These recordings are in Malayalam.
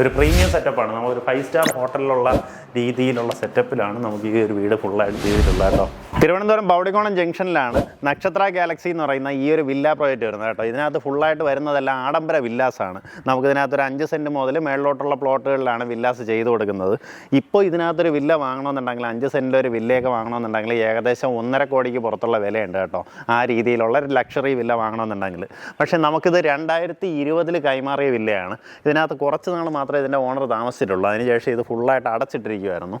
ഒരു പ്രീമിയം സെറ്റപ്പാണ്. നമ്മളൊരു ഫൈവ് സ്റ്റാർ ഹോട്ടലിലുള്ള രീതിയിലുള്ള സെറ്റപ്പിലാണ് നമുക്ക് ഈ ഒരു വീട് ഫുള്ളായിട്ട് ചെയ്തിട്ടുള്ളത് കേട്ടോ. തിരുവനന്തപുരം ബൗഡികോണം ജംഗ്ഷനിലാണ് നക്ഷത്ര ഗാലക്സി എന്ന് പറയുന്ന ഈ ഒരു വില്ല പ്രോജക്റ്റ് വരുന്നത് കേട്ടോ. ഇതിനകത്ത് ഫുള്ളായിട്ട് വരുന്നതെല്ലാം ആഡംബര വില്ലാസാണ് നമുക്ക് ഇതിനകത്ത് ഒരു അഞ്ച് സെന്റ് മുതൽ മേളിലോട്ടുള്ള പ്ലോട്ടുകളിലാണ് വില്ലാസ് ചെയ്തു കൊടുക്കുന്നത്. ഇപ്പോൾ ഇതിനകത്തൊരു വില്ല വാങ്ങണമെന്നുണ്ടെങ്കിൽ അഞ്ച് സെന്റിൽ ഒരു വില്ലയൊക്കെ വാങ്ങണമെന്നുണ്ടെങ്കിൽ ഏകദേശം ഒന്നര കോടിക്ക് പുറത്തുള്ള വിലയുണ്ട് കേട്ടോ. ആ രീതിയിലുള്ള ഒരു ലക്ഷറി വില്ല വാങ്ങണമെന്നുണ്ടെങ്കിൽ. പക്ഷേ നമുക്കിത് രണ്ടായിരത്തി ഇരുപതിൽ കൈമാറിയ വില്ലയാണ്. ഇതിനകത്ത് കുറച്ച് നാൾ മാത്രമേ ഇതിന്റെ ഓണർ താമസിച്ചിട്ടുള്ളൂ. അതിനുശേഷം ഇത് ഫുള്ളായിട്ട് അടച്ചിട്ടിരിക്കുമായിരുന്നു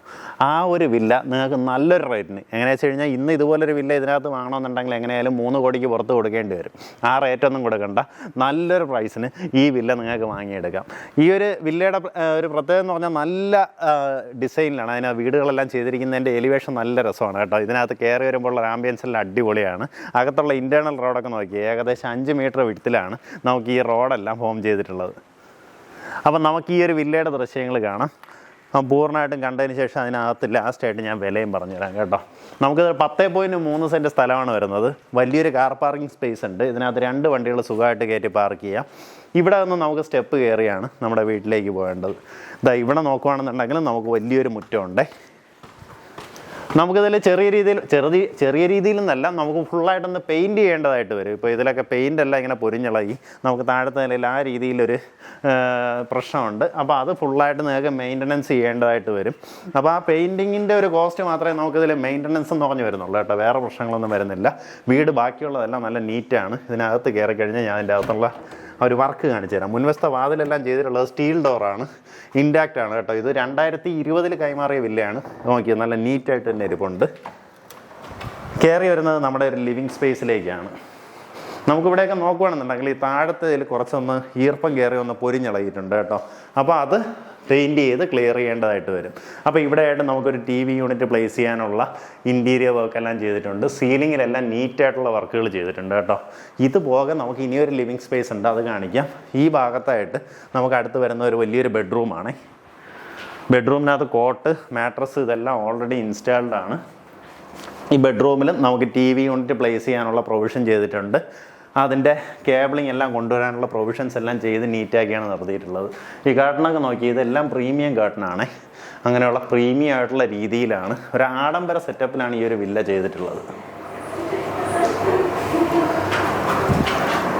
ആ ഒരു വില്ല നിങ്ങൾക്ക് നല്ലൊരു റേറ്റിന്. എങ്ങനെയാണെന്ന് വെച്ച് കഴിഞ്ഞാൽ ഇന്ന് ഇതുപോലൊരു വില്ല ഇതിനകത്ത് വാങ്ങണമെന്നുണ്ടെങ്കിൽ എങ്ങനെയായാലും മൂന്ന് കോടിക്ക് പുറത്ത് കൊടുക്കേണ്ടി വരും. ആ റേറ്റൊന്നും കൊടുക്കണ്ട നല്ലൊരു പ്രൈസിന് ഈ വില്ല നിങ്ങൾക്ക് വാങ്ങിയെടുക്കാം. ഈ ഒരു വില്ലയുടെ ഒരു പ്രത്യേകത എന്ന് പറഞ്ഞാൽ നല്ല ഡിസൈനിലാണ് അതിന് വീടുകളെല്ലാം ചെയ്തിരിക്കുന്നതിന്റെ എലിവേഷൻ നല്ല രസമാണ് കേട്ടോ. ഇതിനകത്ത് കയറി വരുമ്പോഴുള്ള ആംബിയൻസ് എല്ലാം അടിപൊളിയാണ്. അകത്തുള്ള ഇന്റേർണൽ റോഡൊക്കെ നോക്കി ഏകദേശം അഞ്ച് മീറ്റർ വിടത്തിലാണ് നമുക്ക് ഈ റോഡെല്ലാം ഫോം ചെയ്തിട്ടുള്ളത്. അപ്പം നമുക്ക് ഈ ഒരു വില്ലയുടെ ദൃശ്യങ്ങൾ കാണാം. പൂർണമായിട്ടും കണ്ടതിന് ശേഷം അതിനകത്ത് ലാസ്റ്റായിട്ട് ഞാൻ വിലയും പറഞ്ഞുതരാം കേട്ടോ. നമുക്ക് പത്തേ പോയിന്റ് മൂന്ന് സെന്റ് സ്ഥലമാണ് വരുന്നത്. വലിയൊരു കാർ പാർക്കിംഗ് സ്പേസ് ഉണ്ട്. ഇതിനകത്ത് രണ്ട് വണ്ടികൾ സുഖമായിട്ട് കയറ്റി പാർക്ക് ചെയ്യാം. ഇവിടെ നിന്ന് നമുക്ക് സ്റ്റെപ്പ് കയറിയാണ് നമ്മുടെ വീട്ടിലേക്ക് പോകേണ്ടത്. ഇതാ ഇവിടെ നോക്കുകയാണെന്നുണ്ടെങ്കിൽ നമുക്ക് വലിയൊരു മുറ്റമുണ്ടേ. നമുക്കിതിൽ ചെറിയ രീതിയിൽ ചെറുതി ചെറിയ രീതിയിൽ നിന്നല്ല നമുക്ക് ഫുള്ളായിട്ടൊന്ന് പെയിന്റ് ചെയ്യേണ്ടതായിട്ട് വരും. ഇപ്പോൾ ഇതിലൊക്കെ പെയിന്റ് എല്ലാം ഇങ്ങനെ പൊരിഞ്ഞിളകി നമുക്ക് താഴത്തെ നിലയിൽ ആ രീതിയിലൊരു പ്രശ്നമുണ്ട്. അപ്പോൾ അത് ഫുള്ളായിട്ട് നിങ്ങൾക്ക് മെയിന്റനൻസ് ചെയ്യേണ്ടതായിട്ട് വരും. അപ്പോൾ ആ പെയിന്റിങ്ങിന്റെ ഒരു കോസ്റ്റ് മാത്രമേ നമുക്കിതിൽ മെയിന്റനൻസ് എന്ന് പറഞ്ഞു വരുന്നുള്ളൂ കേട്ടോ. വേറെ പ്രശ്നങ്ങളൊന്നും വരുന്നില്ല. വീട് ബാക്കിയുള്ളതെല്ലാം നല്ല നീറ്റാണ് ഇതിനകത്ത് കയറി കഴിഞ്ഞാൽ ഞാൻ അതിന്റെ അകത്തുള്ള ഒരു വർക്ക് കാണിച്ചു തരാം. മുൻവശത്തെ വാതിലെല്ലാം ചെയ്തിട്ടുള്ളത് സ്റ്റീൽ ഡോറാണ് ഇൻഡാക്റ്റ് ആണ് കേട്ടോ. ഇത് രണ്ടായിരത്തി ഇരുപതിൽ കൈമാറിയ വില്ലയാണ് നോക്കിയത് നല്ല നീറ്റായിട്ട് തന്നെ ഇരിപ്പുണ്ട്. കയറി വരുന്നത് നമ്മുടെ ഒരു ലിവിങ് സ്പേസിലേക്കാണ് നമുക്കിവിടെയൊക്കെ നോക്കുകയാണെന്നുണ്ടെങ്കിൽ ഈ താഴത്തേതിൽ കുറച്ചൊന്ന് ഈർപ്പം കയറി ഒന്ന് പൊരിഞ്ഞിളകിയിട്ടുണ്ട് കേട്ടോ. അപ്പോൾ അത് പെയിന്റ് ചെയ്ത് ക്ലിയർ ചെയ്യേണ്ടതായിട്ട് വരും. അപ്പോൾ ഇവിടെയായിട്ട് നമുക്കൊരു ടി വി യൂണിറ്റ് പ്ലേസ് ചെയ്യാനുള്ള ഇന്റീരിയർ വർക്കെല്ലാം ചെയ്തിട്ടുണ്ട്. സീലിങ്ങിലെല്ലാം നീറ്റായിട്ടുള്ള വർക്കുകൾ ചെയ്തിട്ടുണ്ട് കേട്ടോ. ഇത് പോകെ നമുക്ക് ഇനിയൊരു ലിവിങ് സ്പേസ് ഉണ്ട് അത് കാണിക്കാം. ഈ ഭാഗത്തായിട്ട് നമുക്ക് അടുത്ത് വരുന്ന ഒരു വലിയൊരു ബെഡ്റൂമാണ് ബെഡ്റൂമിനകത്ത് കോട്ട് മാട്രസ് ഇതെല്ലാം ഓൾറെഡി ഇൻസ്റ്റാൾഡ് ആണ്. ഈ ബെഡ്റൂമിൽ നമുക്ക് ടി വി യൂണിറ്റ് പ്ലേസ് ചെയ്യാനുള്ള പ്രൊവിഷൻ ചെയ്തിട്ടുണ്ട്. അതിന്റെ കേബിളിംഗ് എല്ലാം കൊണ്ടുവരാനുള്ള പ്രൊവിഷൻസ് എല്ലാം ചെയ്ത് നീറ്റാക്കിയാണ് നിർത്തിയിട്ടുള്ളത് ഈ കാർട്ടനൊക്കെ നോക്കി ഇതെല്ലാം പ്രീമിയം ഗാർഡനാണ് അങ്ങനെയുള്ള പ്രീമിയം ആയിട്ടുള്ള രീതിയിലാണ് ഒരു ആഡംബര സെറ്റപ്പിലാണ് ഈ ഒരു വില്ല ചെയ്തിട്ടുള്ളത്.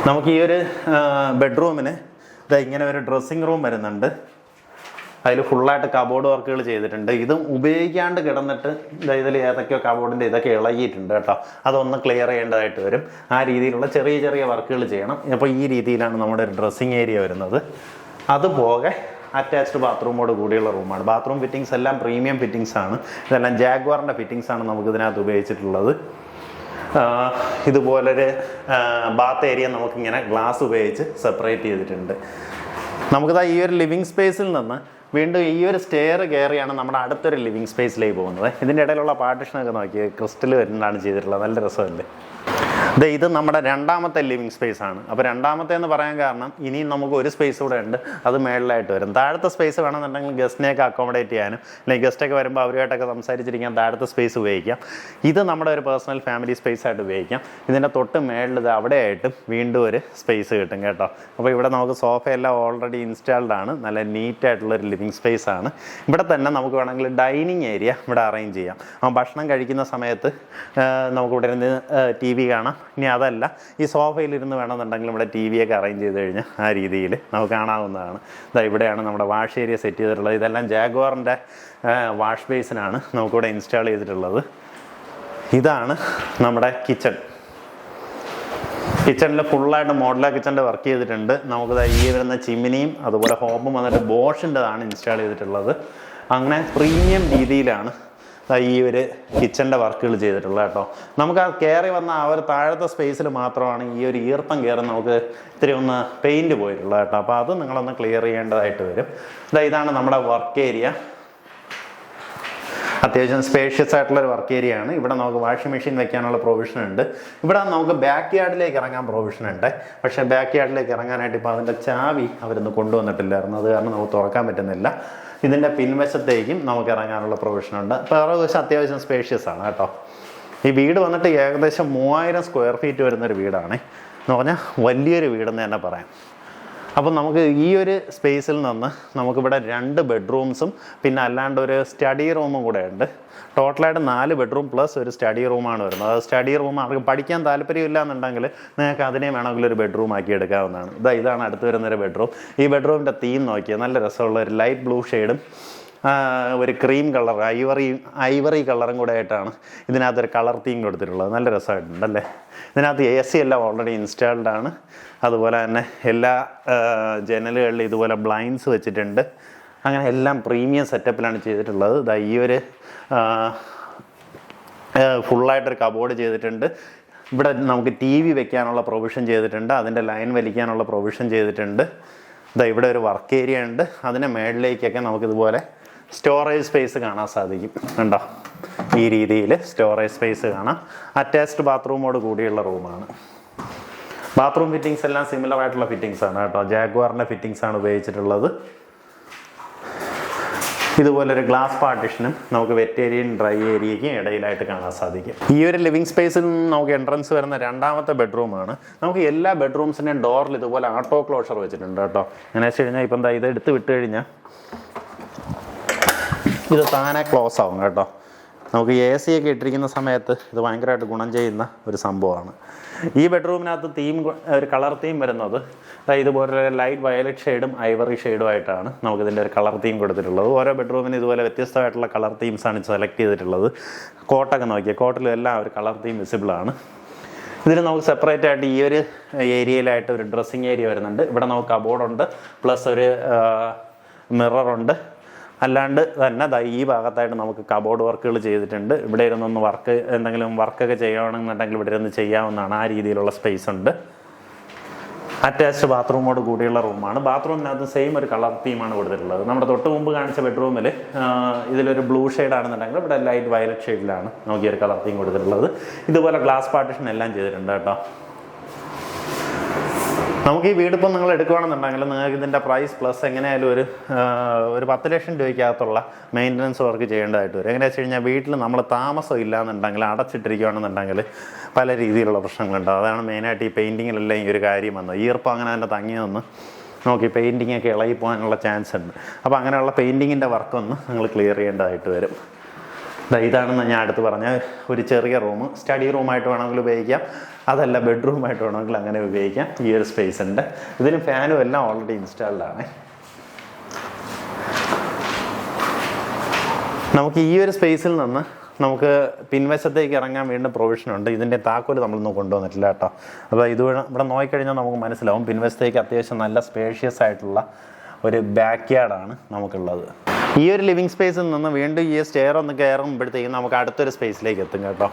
നമുക്ക് ഈ ഒരു ബെഡ്റൂമിന് ഇതാ ഇങ്ങനെ ഒരു ഡ്രസ്സിംഗ് റൂം വരുന്നുണ്ട്. അതിൽ ഫുള്ളായിട്ട് കബോർഡ് വർക്കുകൾ ചെയ്തിട്ടുണ്ട്. ഇതും ഉപയോഗിക്കാണ്ട് കിടന്നിട്ട് ഇതിൽ ഏതൊക്കെയോ കബോർഡിന്റെ ഇതൊക്കെ ഇളകിയിട്ടുണ്ട് കേട്ടോ. അതൊന്ന് ക്ലിയർ ചെയ്യേണ്ടതായിട്ട് വരും. ആ രീതിയിലുള്ള ചെറിയ ചെറിയ വർക്കുകൾ ചെയ്യണം. അപ്പോൾ ഈ രീതിയിലാണ് നമ്മുടെ ഒരു ഡ്രസ്സിങ് ഏരിയ വരുന്നത്. അതുപോലെ അറ്റാച്ച്ഡ് ബാത്റൂമോട് കൂടിയുള്ള റൂമാണ് ബാത്റൂം ഫിറ്റിങ്സ് എല്ലാം പ്രീമിയം ഫിറ്റിങ്സ് ആണ്. ഇതെല്ലാം ജാഗ്വാറിന്റെ ഫിറ്റിങ്സ് ആണ് നമുക്ക് ഇതിനകത്ത് ഉപയോഗിച്ചിട്ടുള്ളത് ഇതുപോലൊരു ബാത്ത് ഏരിയ നമുക്കിങ്ങനെ ഗ്ലാസ് ഉപയോഗിച്ച് സെപ്പറേറ്റ് ചെയ്തിട്ടുണ്ട്. നമുക്കിതാ ഈ ഒരു ലിവിങ് സ്പേസിൽ നിന്ന് വീണ്ടും ഈ ഒരു സ്റ്റെയർ കയറിയാണ് നമ്മുടെ അടുത്തൊരു ലിവിങ് സ്പേസിലേക്ക് പോകുന്നത്. ഇതിന്റെ ഇടയിലുള്ള പാർട്ടിഷനൊക്കെ നോക്കി ക്രിസ്റ്റൽ വരുന്നതാണ് ചെയ്തിട്ടുള്ളത്. നല്ല രസമല്ലേ? ദേ ഇത് നമ്മുടെ രണ്ടാമത്തെ ലിവിങ് സ്പേസ് ആണ്. അപ്പോൾ രണ്ടാമത്തെ എന്ന് പറയാൻ കാരണം ഇനിയും നമുക്ക് ഒരു സ്പേസ് കൂടെ ഉണ്ട്. അത് മേളിലായിട്ട് വരും. താഴത്തെ സ്പേസ് വേണമെന്നുണ്ടെങ്കിൽ ഗസ്റ്റിനെയൊക്കെ അക്കോമഡേറ്റ് ചെയ്യാനും അല്ലെങ്കിൽ ഗസ്റ്റൊക്കെ വരുമ്പോൾ അവരുമായിട്ടൊക്കെ സംസാരിച്ചിരിക്കാൻ താഴത്തെ സ്പേസ് ഉപയോഗിക്കാം. ഇത് നമ്മുടെ ഒരു പേഴ്സണൽ ഫാമിലി സ്പേസ് ആയിട്ട് ഉപയോഗിക്കാം. ഇതിന്റെ തൊട്ട് മേളിൽ ഇത് അവിടെയായിട്ടും വീണ്ടും ഒരു സ്പേസ് കിട്ടും കേട്ടോ. അപ്പോൾ ഇവിടെ നമുക്ക് സോഫയെല്ലാം ഓൾറെഡി ഇൻസ്റ്റാൾഡ് ആണ്. നല്ല നീറ്റ് ആയിട്ടുള്ള ഒരു ലിവിങ് സ്പേസ് ആണ്. ഇവിടെ തന്നെ നമുക്ക് വേണമെങ്കിൽ ഡൈനിങ് ഏരിയ ഇവിടെ അറേഞ്ച് ചെയ്യാം. ആ ഭക്ഷണം കഴിക്കുന്ന സമയത്ത് നമുക്കിവിടെ ഇരുന്ന് ടി വി കാണാം. ഇനി അതല്ല. ഈ സോഫയിലിരുന്ന് വേണമെന്നുണ്ടെങ്കിൽ ഇവിടെ ടി വി ഒക്കെ അറേഞ്ച് ചെയ്ത് കഴിഞ്ഞാൽ ആ രീതിയിൽ നമുക്ക് കാണാവുന്നതാണ്. ഇതാ ഇവിടെയാണ് നമ്മുടെ വാഷ് ഏരിയ സെറ്റ് ചെയ്തിട്ടുള്ളത്. ഇതെല്ലാം ജാഗ്വാറിന്റെ വാഷ് ബേസിനാണ് നമുക്കിവിടെ ഇൻസ്റ്റാൾ ചെയ്തിട്ടുള്ളത്. ഇതാണ് നമ്മുടെ കിച്ചൺ കിച്ചണിൽ ഫുള്ളായിട്ട് മോഡലാ കിച്ചണിന്റെ വർക്ക് ചെയ്തിട്ടുണ്ട്. നമുക്ക് ഈ വരുന്ന ചിമ്മിനിയും അതുപോലെ ഹോബും വന്നിട്ട് ബോഷിന്റെതാണ് ഇൻസ്റ്റാൾ ചെയ്തിട്ടുള്ളത്. അങ്ങനെ പ്രീമിയം രീതിയിലാണ് ഈ ഒരു കിച്ചണിന്റെ വർക്കുകൾ ചെയ്തിട്ടുള്ളത് കേട്ടോ. നമുക്ക് ആ കയറി വന്ന ആ ഒരു താഴത്തെ സ്പേസിൽ മാത്രമാണ് ഈ ഒരു ഈർപ്പം കയറി നമുക്ക് ഇത്തിരി ഒന്ന് പെയിന്റ് പോയിട്ടുള്ളത് കേട്ടോ. അപ്പോൾ അത് നിങ്ങളൊന്ന് ക്ലിയർ ചെയ്യേണ്ടതായിട്ട് വരും. ഇതാണ് നമ്മുടെ വർക്ക് ഏരിയ അത്യാവശ്യം സ്പേഷ്യസ് ആയിട്ടുള്ള ഒരു വർക്ക് ഏരിയ ആണ്. ഇവിടെ നമുക്ക് വാഷിംഗ് മെഷീൻ വെക്കാനുള്ള പ്രൊവിഷൻ ഉണ്ട്. ഇവിടെ നമുക്ക് ബാക്ക് യാർഡിലേക്ക് ഇറങ്ങാൻ പ്രൊവിഷൻ ഉണ്ട്. പക്ഷേ ബാക്ക് യാർഡിലേക്ക് ഇറങ്ങാനായിട്ട് ഇപ്പോൾ അതിന്റെ ചാവി അവരൊന്ന് കൊണ്ടുവന്നിട്ടില്ലായിരുന്നു. അത് കാരണം നമുക്ക് തുറക്കാൻ പറ്റുന്നില്ല. ഇതിന്റെ പിൻവശത്തേക്കും നമുക്ക് ഇറങ്ങാനുള്ള പ്രൊവിഷൻ ഉണ്ട് പിറകുവശം അത്യാവശ്യം സ്പേഷ്യസ് ആണ് കേട്ടോ. ഈ വീട് വന്നിട്ട് ഏകദേശം മൂവായിരം സ്ക്വയർ ഫീറ്റ് വരുന്നൊരു വീടാണ്. എന്ന് പറഞ്ഞാൽ വലിയൊരു വീടെന്ന് തന്നെ പറയാം. അപ്പം നമുക്ക് ഈ ഒരു സ്പേസിൽ നിന്ന് നമുക്കിവിടെ രണ്ട് ബെഡ്റൂംസും പിന്നെ അല്ലാണ്ട് ഒരു സ്റ്റഡി റൂമും കൂടെ ഉണ്ട്. ടോട്ടലായിട്ട് നാല് ബെഡ്റൂം പ്ലസ് ഒരു സ്റ്റഡി റൂമാണ് വരുന്നത്. അത് സ്റ്റഡി റൂം ആർക്ക് പഠിക്കാൻ താല്പര്യമില്ല എന്നുണ്ടെങ്കിൽ നിങ്ങൾക്ക് അതിനെ വേണമെങ്കിൽ ഒരു ബെഡ്റൂം ആക്കി എടുക്കാവുന്നതാണ്. ഇതാ ഇതാണ് അടുത്ത് വരുന്നൊരു ബെഡ്റൂം. ഈ ബെഡ്റൂമിന്റെ തീം നോക്കിയാൽ നല്ല രസമുള്ള ഒരു ലൈറ്റ് ബ്ലൂ ഷെയ്ഡും ഒരു ക്രീം കളർ ഐവറി ഐവറി കളറും കൂടെ ആയിട്ടാണ് ഇതിനകത്തൊരു കളർ തീം കൊടുത്തിട്ടുള്ളത്. നല്ല രസമായിട്ടുണ്ടല്ലേ ഇതിനകത്ത് എ സി എല്ലാം ഓൾറെഡി ഇൻസ്റ്റാൾഡ് ആണ്. അതുപോലെ തന്നെ എല്ലാ ജനലുകളിലും ഇതുപോലെ ബ്ലൈൻഡ്സ് വെച്ചിട്ടുണ്ട്. അങ്ങനെ എല്ലാം പ്രീമിയം സെറ്റപ്പിലാണ് ചെയ്തിട്ടുള്ളത്. ദാ ഈ ഒരു ഫുള്ളായിട്ടൊരു കബോർഡ് ചെയ്തിട്ടുണ്ട്. ഇവിടെ നമുക്ക് ടി വി വെക്കാനുള്ള പ്രൊവിഷൻ ചെയ്തിട്ടുണ്ട്. അതിന്റെ ലൈൻ വലിക്കാനുള്ള പ്രൊവിഷൻ ചെയ്തിട്ടുണ്ട്. ഇതാ ഇവിടെ ഒരു വർക്ക് ഏരിയ ഉണ്ട്. അതിന്റെ മേളിലേക്കൊക്കെ നമുക്കിതുപോലെ സ്റ്റോറേജ് സ്പേസ് കാണാൻ സാധിക്കും. കണ്ടോ? ഈ രീതിയിൽ സ്റ്റോറേജ് സ്പേസ് കാണാം. അറ്റാച്ച്ഡ് ബാത്റൂമോട് കൂടിയുള്ള റൂമാണ്. ബാത്റൂം ഫിറ്റിങ്സ് എല്ലാം സിമിലർ ആയിട്ടുള്ള ഫിറ്റിങ്സ് ആണ് കേട്ടോ. ജാഗ്വാറിന്റെ ഫിറ്റിങ്സ് ആണ് ഉപയോഗിച്ചിട്ടുള്ളത്. ഇതുപോലെ ഒരു ഗ്ലാസ് പാർട്ടീഷനും നമുക്ക് വെറ്റ് ഏരിയയും ഡ്രൈ ഏരിയയ്ക്കും ഇടയിലായിട്ട് കാണാൻ സാധിക്കും. ഈ ഒരു ലിവിങ് സ്പേസിൽ നിന്ന് നമുക്ക് എൻട്രൻസ് വരുന്ന രണ്ടാമത്തെ ബെഡ്റൂമാണ് നമുക്ക് എല്ലാ ബെഡ്റൂംസിന്റെയും ഡോറിൽ ഇതുപോലെ ആട്ടോ ക്ലോഷർ വെച്ചിട്ടുണ്ട് കേട്ടോ. എങ്ങനെ വെച്ച് കഴിഞ്ഞാൽ ഇപ്പം എന്താ ഇത് എടുത്ത് വിട്ട് കഴിഞ്ഞാൽ ഇത് താനെ ക്ലോസ് ആവും കേട്ടോ. നമുക്ക് എ സി ഒക്കെ ഇട്ടിരിക്കുന്ന സമയത്ത് ഇത് ഭയങ്കരമായിട്ട് ഗുണം ചെയ്യുന്ന ഒരു സംഭവമാണ്. ഈ ബെഡ്റൂമിനകത്ത് തീം ഒരു കളർ തീം വരുന്നത്. ഇതുപോലെ ലൈറ്റ് വയലറ്റ് ഷെയ്ഡും ഐവറി ഷെയ്ഡും ആയിട്ടാണ് നമുക്കിതിന്റെ ഒരു കളർ തീം കൊടുത്തിട്ടുള്ളത്. ഓരോ ബെഡ്റൂമിന് ഇതുപോലെ വ്യത്യസ്തമായിട്ടുള്ള കളർ തീംസാണ് സെലക്ട് ചെയ്തിട്ടുള്ളത്. കോട്ടൊക്കെ നോക്കിയാൽ കോട്ടിലും എല്ലാം ഒരു കളർ തീം വിസിബിളാണ് ഇതിന് നമുക്ക് സെപ്പറേറ്റ് ആയിട്ട് ഈ ഒരു ഏരിയയിലായിട്ട് ഒരു ഡ്രസ്സിങ് ഏരിയ വരുന്നുണ്ട്. ഇവിടെ നമുക്ക് കബോർഡുണ്ട് പ്ലസ് ഒരു മിററുണ്ട് അല്ലാണ്ട് തന്നെ ദാ ഈ ഭാഗത്തായിട്ട് നമുക്ക് കബോർഡ് വർക്കുകൾ ചെയ്തിട്ടുണ്ട്. ഇവിടെ ഇരുന്നൊന്ന് വർക്ക് എന്തെങ്കിലും വർക്കൊക്കെ ചെയ്യണമെന്നുണ്ടെങ്കിൽ ഇവിടെ ഇരുന്ന് ചെയ്യാവുന്നതാണ് ആ രീതിയിലുള്ള സ്പേസ് ഉണ്ട്. അറ്റാച്ച്ഡ് ബാത്റൂമോട് കൂടിയുള്ള റൂമാണ് ബാത്റൂമിനകത്ത് സെയിം ഒരു കളർ തീമാണ് കൊടുത്തിട്ടുള്ളത്. നമ്മുടെ തൊട്ട് മുമ്പ് കാണിച്ച ബെഡ്റൂമിൽ ഇതിലൊരു ബ്ലൂ ഷെയ്ഡ് ആണെന്നുണ്ടെങ്കിൽ ഇവിടെ ലൈറ്റ് വയലറ്റ് ഷെയ്ഡിലാണ് ഒരു കളർ തീം കൊടുത്തിട്ടുള്ളത്. ഇതുപോലെ ഗ്ലാസ് പാർട്ടീഷൻ എല്ലാം ചെയ്തിട്ടുണ്ട് കേട്ടോ. നമുക്ക് ഈ വീടിപ്പം നിങ്ങൾ എടുക്കുകയാണെന്നുണ്ടെങ്കിൽ നിങ്ങൾക്ക് ഇതിന്റെ പ്രൈസ് പ്ലസ് എങ്ങനെയായാലും ഒരു ഒരു പത്ത് ലക്ഷം രൂപയ്ക്കകത്തുള്ള മെയിന്റനൻസ് വർക്ക് ചെയ്യേണ്ടതായിട്ട് വരും. എങ്ങനെയാ വെച്ച് കഴിഞ്ഞാൽ വീട്ടിൽ നമ്മൾ താമസം ഇല്ലാന്നുണ്ടെങ്കിൽ അടച്ചിട്ടിരിക്കുകയാണെന്നുണ്ടെങ്കിൽ പല രീതിയിലുള്ള പ്രശ്നങ്ങളുണ്ടാവും അതാണ് മെയിനായിട്ട് ഈ പെയിന്റിങ്ങിലെല്ലാം ഈ ഒരു കാര്യം വന്നത്. ഈർപ്പം അങ്ങനെ തന്നെ തങ്ങി നിന്ന് നോക്കി പെയിന്റിങ്ങൊക്കെ ഇളകി പോകാനുള്ള ചാൻസ് ഉണ്ട്. അപ്പോൾ അങ്ങനെയുള്ള പെയിന്റിങ്ങിന്റെ വർക്കൊന്ന് നിങ്ങൾ ക്ലിയർ ചെയ്യേണ്ടതായിട്ട് വരും. ഇതാണെന്ന് ഞാൻ അടുത്ത് പറഞ്ഞ ഒരു ചെറിയ റൂം. സ്റ്റഡി റൂമായിട്ട് വേണമെങ്കിൽ ഉപയോഗിക്കാം. അതല്ല ബെഡ്റൂമായിട്ട് വേണമെങ്കിൽ അങ്ങനെ ഉപയോഗിക്കാം. ഈ ഒരു സ്പേസ് ഉണ്ട്. ഇതിന് ഫാനും എല്ലാം ഓൾറെഡി ഇൻസ്റ്റാൾഡ് ആണ്. നമുക്ക് ഈ ഒരു സ്പേസിൽ നിന്ന് നമുക്ക് പിൻവശത്തേക്ക് ഇറങ്ങാൻ വീണ്ടും പ്രൊവിഷൻ ഉണ്ട്. ഇതിന്റെ താക്കോൽ നമ്മളൊന്നും കൊണ്ടുവന്നിട്ടില്ല കേട്ടോ. അപ്പോൾ ഇത് ഇവിടെ നോക്കിക്കഴിഞ്ഞാൽ നമുക്ക് മനസ്സിലാവും. പിൻവശത്തേക്ക് അത്യാവശ്യം നല്ല സ്പേഷ്യസ് ആയിട്ടുള്ള ഒരു ബാക്ക് യാർഡാണ് നമുക്കുള്ളത്. ഈ ഒരു ലിവിങ് സ്പേസിൽ നിന്ന് വീണ്ടും ഈ സ്റ്റെയർ ഒന്ന് കയറുമ്പോഴത്തേക്കും നമുക്ക് അടുത്തൊരു സ്പേസിലേക്ക് എത്തും കേട്ടോ.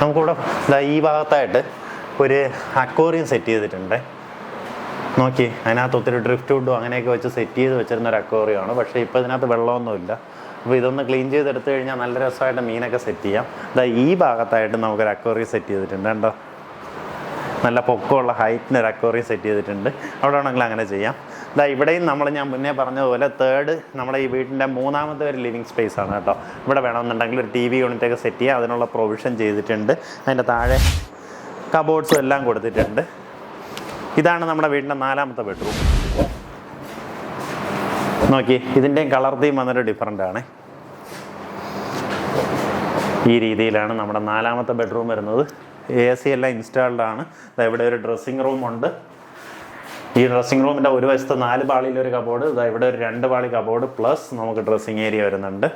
നമുക്കിവിടെ ഈ ഭാഗത്തായിട്ട് ഒരു അക്വോറിയം സെറ്റ് ചെയ്തിട്ടുണ്ട്. നോക്കി അതിനകത്ത് ഒത്തിരി ഡ്രിഫ്റ്റ് വുഡും അങ്ങനെയൊക്കെ വെച്ച് സെറ്റ് ചെയ്ത് വെച്ചിരുന്ന ഒരു അക്വേറിയമാണ് പക്ഷേ ഇപ്പോൾ ഇതിനകത്ത് വെള്ളമൊന്നുമില്ല. അപ്പോൾ ഇതൊന്ന് ക്ലീൻ ചെയ്തെടുത്തു കഴിഞ്ഞാൽ നല്ല രസമായിട്ട് മീനൊക്കെ സെറ്റ് ചെയ്യാം. ഇതാ ഈ ഭാഗത്തായിട്ട് നമുക്കൊരു അക്വേറിയം സെറ്റ് ചെയ്തിട്ടുണ്ട് കണ്ടോ? നല്ല പൊക്കമുള്ള ഹൈറ്റിന് ഒരു അക്വോറിയം സെറ്റ് ചെയ്തിട്ടുണ്ട്. അവിടെ വേണമെങ്കിൽ അങ്ങനെ ചെയ്യാം. ഇതാ ഇവിടെയും നമ്മൾ ഞാൻ മുന്നേ പറഞ്ഞതുപോലെ തേർഡ് നമ്മുടെ ഈ വീടിന്റെ മൂന്നാമത്തെ ഒരു ലിവിങ് സ്പേസ് ആണ് കേട്ടോ. ഇവിടെ വേണമെന്നുണ്ടെങ്കിൽ ഒരു ടി വി യൂണിറ്റൊക്കെ സെറ്റ് ചെയ്യുക അതിനുള്ള പ്രൊവിഷൻ ചെയ്തിട്ടുണ്ട്. അതിന്റെ താഴെ കബോർഡ്സും എല്ലാം കൊടുത്തിട്ടുണ്ട്. ഇതാണ് നമ്മുടെ വീടിന്റെ നാലാമത്തെ ബെഡ്റൂം നോക്കി ഇതിന്റെയും കളർ തീം വന്നൊരു ഡിഫറെന്റ് ആണ്. ഈ രീതിയിലാണ് നമ്മുടെ നാലാമത്തെ ബെഡ്റൂം വരുന്നത്. എ സി എല്ലാം ഇൻസ്റ്റാൾഡ് ആണ്. ഇവിടെ ഒരു ഡ്രസ്സിങ് റൂം ഉണ്ട്. ഈ ഡ്രസ്സിങ് റൂമിന്റെ ഒരു വശത്ത് നാല് പാളിയിൽ ഒരു കബോർഡ് ഇതാ ഇവിടെ ഒരു രണ്ട് പാളി കബോർഡ് പ്ലസ് നമുക്ക് ഡ്രസ്സിങ് ഏരിയ വരുന്നുണ്ട്.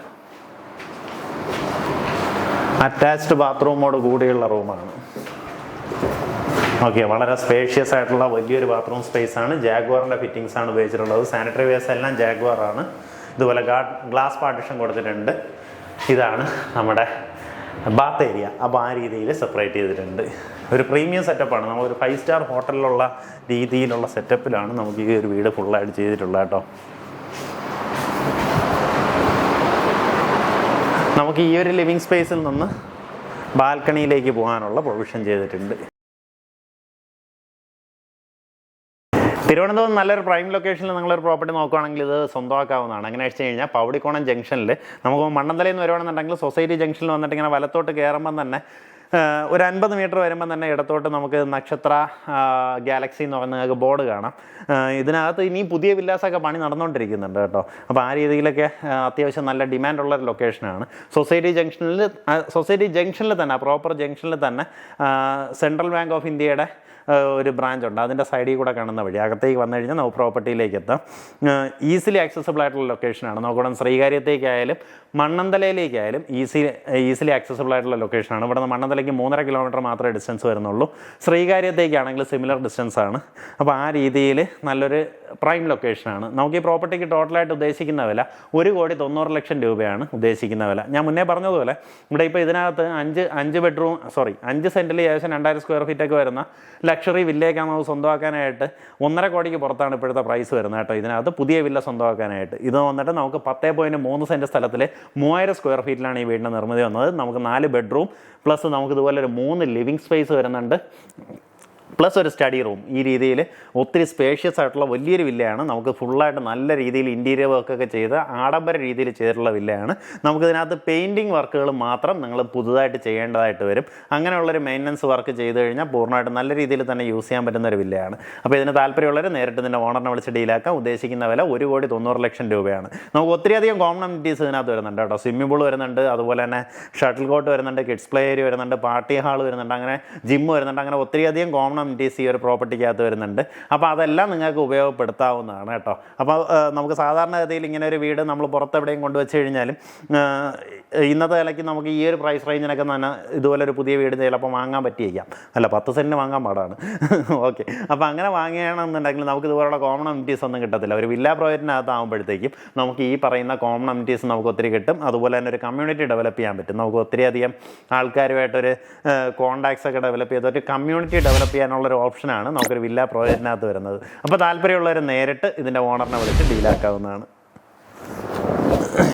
അറ്റാച്ച്ഡ് ബാത്റൂമോട് കൂടിയുള്ള റൂമാണ് ഓക്കെ വളരെ സ്പേഷ്യസ് ആയിട്ടുള്ള വലിയൊരു ബാത്റൂം സ്പേസ് ആണ്. ജാഗ്വാറിന്റെ ഫിറ്റിംഗ്സ് ആണ് ഉപയോഗിച്ചിട്ടുള്ളത്. സാനിറ്ററി വേസ് എല്ലാം ജാഗ്വാർ ആണ്. ഇതുപോലെ ഗ്ലാസ് പാർട്ടിഷൻ കൊടുത്തിട്ടുണ്ട്. ഇതാണ് നമ്മുടെ ബാത്ത് ഏരിയ അപ്പോൾ ആ രീതിയിൽ സെപ്പറേറ്റ് ചെയ്തിട്ടുണ്ട്. ഒരു പ്രീമിയം സെറ്റപ്പാണ്. നമ്മളൊരു ഫൈവ് സ്റ്റാർ ഹോട്ടലിലുള്ള രീതിയിലുള്ള സെറ്റപ്പിലാണ് നമുക്ക് ഈ ഒരു വീട് ഫുള്ളായിട്ട് ചെയ്തിട്ടുള്ളത് കേട്ടോ. നമുക്ക് ഈ ഒരു ലിവിങ് സ്പേസിൽ നിന്ന് ബാൽക്കണിയിലേക്ക് പോകാനുള്ള പ്രൊവിഷൻ ചെയ്തിട്ടുണ്ട്. തിരുവനന്തപുരം നല്ലൊരു പ്രൈം ലൊക്കേഷനിൽ നിങ്ങളൊരു പ്രോപ്പർട്ടി നോക്കുകയാണെങ്കിൽ ഇത് സ്വന്തമാക്കാവുന്നതാണ്. അങ്ങനെ വെച്ച് കഴിഞ്ഞാൽ പൗടിക്കോണം ജംഗ്ഷനിൽ നമുക്ക് മണ്ണന്തലയിൽ നിന്ന് വരുവാണെന്നുണ്ടെങ്കിൽ സൊസൈറ്റി ജംഗ്ഷനിൽ വന്നിട്ട് ഇങ്ങനെ വലത്തോട്ട് കയറുമ്പം തന്നെ ഒരു അൻപത് മീറ്റർ വരുമ്പോൾ തന്നെ ഇടത്തോട്ട് നമുക്ക് നക്ഷത്ര ഗാലക്സി എന്ന് പറയുന്ന ബോർഡ് കാണാം. ഇതിനകത്ത് ഇനി പുതിയ വില്ലാസൊക്കെ പണി നടന്നുകൊണ്ടിരിക്കുന്നുണ്ട് കേട്ടോ. അപ്പോൾ ആ രീതിയിലൊക്കെ അത്യാവശ്യം നല്ല ഡിമാൻഡുള്ള ഒരു ലൊക്കേഷനാണ് സൊസൈറ്റി ജംഗ്ഷനിൽ സൊസൈറ്റി ജംഗ്ഷനിൽ തന്നെ പ്രോപ്പർ ജംഗ്ഷനിൽ തന്നെ സെൻട്രൽ ബാങ്ക് ഓഫ് ഇന്ത്യയുടെ ഒരു ബ്രാഞ്ച് ഉണ്ട്. അതിന്റെ സൈഡിൽ കൂടെ കാണുന്ന വഴി. അകത്തേക്ക് വന്നു കഴിഞ്ഞാൽ നമുക്ക് പ്രോപ്പർട്ടിയിലേക്ക് എത്താം. ഈസിലി ആക്സസബിൾ ആയിട്ടുള്ള ലൊക്കേഷനാണ് നോക്കണം ശ്രീകാര്യത്തേക്കായാലും മണ്ണന്തലയിലേക്കായാലും ഈസി ഈസിലി ആക്സസബിൾ ആയിട്ടുള്ള ലൊക്കേഷനാണ് ഇവിടെ നിന്ന് മണ്ണന്തലയ്ക്ക് മൂന്നര കിലോമീറ്റർ മാത്രമേ ഡിസ്റ്റൻസ് വരുന്നുള്ളൂ. ശ്രീകാര്യത്തേക്കാണെങ്കിൽ സിമിലർ ഡിസ്റ്റൻസ് ആണ്. അപ്പോൾ ആ രീതിയിൽ നല്ലൊരു പ്രൈം ലൊക്കേഷനാണ്. നമുക്ക് ഈ പ്രോപ്പർട്ടിക്ക് ടോട്ടലായിട്ട് ഉദ്ദേശിക്കുന്ന വില ഒരു കോടി തൊണ്ണൂറ് ലക്ഷം രൂപയാണ് ഉദ്ദേശിക്കുന്ന വില. ഞാൻ മുന്നേ പറഞ്ഞതുപോലെ ഇവിടെ ഇപ്പോൾ ഇതിനകത്ത് അഞ്ച് അഞ്ച് ബെഡ്റൂം സോറി അഞ്ച് സെന്റിൽ ഏകദേശം രണ്ടായിരം സ്ക്വയർ ഫീറ്റ് ഒക്കെ വരുന്ന ലക്ഷറി വില്ലയൊക്കെ നമുക്ക് സ്വന്തമാക്കാനായിട്ട് ഒന്നര കോടിക്ക് പുറത്താണ് ഇപ്പോഴത്തെ പ്രൈസ് വരുന്നത് കേട്ടോ ഇതിനകത്ത്. പുതിയ വില്ല സ്വന്തമാക്കാനായിട്ട്. ഇത് വന്നിട്ട് നമുക്ക് പത്തേ പോയിന്റ് മൂന്ന് സെന്റ് സ്ഥലത്തിൽ മൂവായിരം സ്ക്വയർ ഫീറ്റിലാണ് ഈ വീടിന്റെ നിർമ്മിതി വന്നത്. നമുക്ക് നാല് ബെഡ്റൂം പ്ലസ് നമുക്ക് ഇതുപോലെ ഒരു മൂന്ന് ലിവിങ് സ്പേസ് വരുന്നുണ്ട്. പ്ലസ് ഒരു സ്റ്റഡി റൂം. ഈ രീതിയിൽ ഒത്തിരി സ്പേഷ്യസ് ആയിട്ടുള്ള വലിയൊരു വില്ലയാണ്. നമുക്ക് ഫുള്ളായിട്ട് നല്ല രീതിയിൽ ഇന്റീരിയർ വർക്കൊക്കെ ചെയ്ത് ആഡംബര രീതിയിൽ ചെയ്തിട്ടുള്ള വില്ലയാണ്. നമുക്കിതിനകത്ത് പെയിന്റിങ് വർക്കുകൾ മാത്രം നിങ്ങൾ പുതുതായിട്ട് ചെയ്യേണ്ടതായിട്ട് വരും. അങ്ങനെയുള്ളൊരു മെയിന്റനൻസ് വർക്ക് ചെയ്ത് കഴിഞ്ഞാൽ പൂർണമായിട്ട് നല്ല രീതിയിൽ തന്നെ യൂസ് ചെയ്യാൻ പറ്റുന്ന ഒരു വില്ലയാണ്. അപ്പോൾ ഇതിന് താല്പര്യമുള്ളവർ നേരിട്ട് ഇതിന്റെ ഓണറിനെ വിളിച്ച് ഡീലാക്കാം ഉദ്ദേശിക്കുന്ന വില ഒരു കോടി തൊണ്ണൂറ് ലക്ഷം രൂപയാണ്. നമുക്ക് ഒത്തിരിയധികം കോമൺ അമ്യൂണിറ്റീസ് ഇതിനകത്ത് വരുന്നുണ്ട് കേട്ടോ. സ്വിമ്മിംഗ് പൂൾ വരുന്നുണ്ട് അതുപോലെ തന്നെ ഷട്ടിൽ കോട്ട് വരുന്നുണ്ട് കിഡ്സ് പ്ലേ ഏരിയ വരുന്നുണ്ട് പാർട്ടി ഹാൾ വരുന്നുണ്ട് അങ്ങനെ ജിം വരുന്നുണ്ട് അങ്ങനെ ഒത്തിരിയധികം കോമൺ അമ്യൂണിറ്റീസ് ഈ ഒരു പ്രോപ്പർട്ടിക്കകത്ത് വരുന്നുണ്ട്. അപ്പോൾ അതെല്ലാം നിങ്ങൾക്ക് ഉപയോഗപ്പെടുത്താവുന്നതാണ് കേട്ടോ. അപ്പോൾ നമുക്ക് സാധാരണഗതിയിൽ ഇങ്ങനെ ഒരു വീട് നമ്മൾ പുറത്തെവിടെയും കൊണ്ടുവച്ച് കഴിഞ്ഞാലും ഇന്നത്തെ വിലയ്ക്ക് നമുക്ക് ഈ ഒരു പ്രൈസ് റേഞ്ചിനൊക്കെ തന്നെ ഇതുപോലെ ഒരു പുതിയ വീട് ചിലപ്പോൾ വാങ്ങാൻ പറ്റിയേക്കാം. അല്ല പത്ത് സെന്റിന് വാങ്ങാൻ പാടാണ്. ഓക്കെ. അപ്പോൾ അങ്ങനെ വാങ്ങുകയാണെന്നുണ്ടെങ്കിൽ നമുക്ക് ഇതുപോലുള്ള കോമൺ അമിറ്റീസ് ഒന്നും കിട്ടത്തില്ല. ഒരു വില്ല പ്രോജക്റ്റിനകത്ത് ആകുമ്പോഴത്തേക്കും നമുക്ക് ഈ പറയുന്ന കോമൺ അമിറ്റീസ് നമുക്ക് ഒത്തിരി കിട്ടും. അതുപോലെ തന്നെ ഒരു കമ്മ്യൂണിറ്റി ഡെവലപ്പ് ചെയ്യാൻ പറ്റും. നമുക്ക് ഒത്തിരി അധികം ആൾക്കാരുമായിട്ടൊരു കോണ്ടാക്ട്സ് ഒക്കെ ഡെവലപ്പ് ചെയ്ത് ഒരു കമ്മ്യൂണിറ്റി ഡെവലപ്പ് ചെയ്യാനുള്ള ഒരു ഓപ്ഷനാണ് നമുക്കൊരു വില്ല പ്രോജക്റ്റിനകത്ത് വരുന്നത്. അപ്പോൾ താല്പര്യമുള്ളവർ നേരിട്ട് ഇതിന്റെ ഓണറിനെ വിളിച്ച് ഡീലാക്കാവുന്നതാണ്.